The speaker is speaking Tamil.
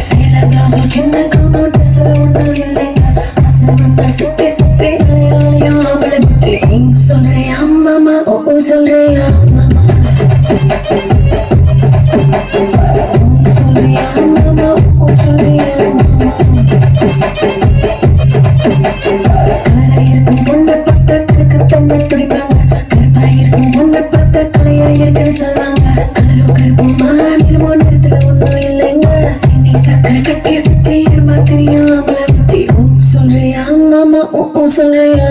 சில கிளாஸ் சின்ன கண்ணோட்ட சொல்ல ஒன்றும் இல்லைங்க அசமந்த ஓ சொல்றியா மாமா சொல்றியா மாமா ஓ சொல்றியா மாமா இருக்கும் பொண்ணை பார்த்தா கணக்கு பொண்ணை துடிப்பாங்க கருப்பா இருக்கும் பொண்ணை பார்த்தா கலையா இருக்குன்னு கலரும் கருப்புமா சக்கரை கட்டி சட்டை தெரியாமல பத்தி ஓ சொல்றியா மாமா ஓ ஓ சொல்றியா